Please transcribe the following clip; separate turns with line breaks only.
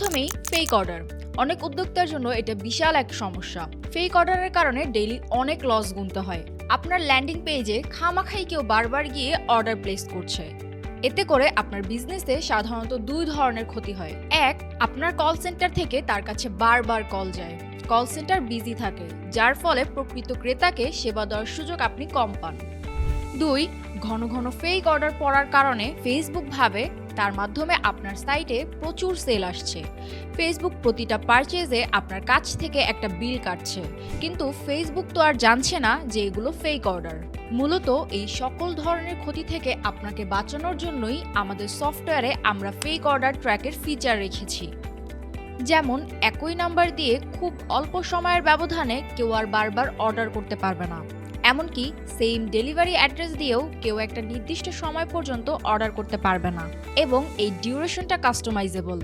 প্রথমেই fake order অনেক উদ্যোক্তার জন্য এটা বিশাল এক সমস্যা। ফেক অর্ডারের কারণে ডেইলি অনেক লস গুনতে হয়। আপনার ল্যান্ডিং পেজে খামাখাই কেউ বারবার গিয়ে অর্ডার প্লেস করছে। এতে করে আপনার বিজনেসে সাধারণত দুই ধরনের ক্ষতি হয়। এক, আপনার কল সেন্টার থেকে তার কাছে বারবার কল যায়। কল সেন্টার বিজি থাকে, যার ফলে প্রকৃত ক্রেতাকে সেবা দেওয়ার সুযোগ আপনি কম পান। দুই, ঘন ঘন ফেক অর্ডার পড়ার কারণে ফেসবুক ভাবে তার মাধ্যমে আপনার সাইটে প্রচুর সেল আসছে। ফেসবুক প্রতিটা পারচেজে আপনার কাছ থেকে একটা বিল কাটছে। কিন্তু ফেসবুক তো আর জানছে না যে এগুলো ফেক অর্ডার মূলত এই সকল ধরনের ক্ষতি থেকে আপনাকে বাঁচানোর জন্যই আমাদের সফটওয়্যারে আমরা ফেক অর্ডার ট্র্যাকের ফিচার রেখেছি। যেমন, একই নাম্বার দিয়ে খুব অল্প সময়ের ব্যবধানে কেউ আর বারবার অর্ডার করতে পারবে না। এমনকি সেম ডেলিভারি অ্যাড্রেস দিয়েও কেউ একটা নির্দিষ্ট সময় পর্যন্ত অর্ডার করতে পারবে না। এবং এই ডিউরেশনটা কাস্টমাইজেবল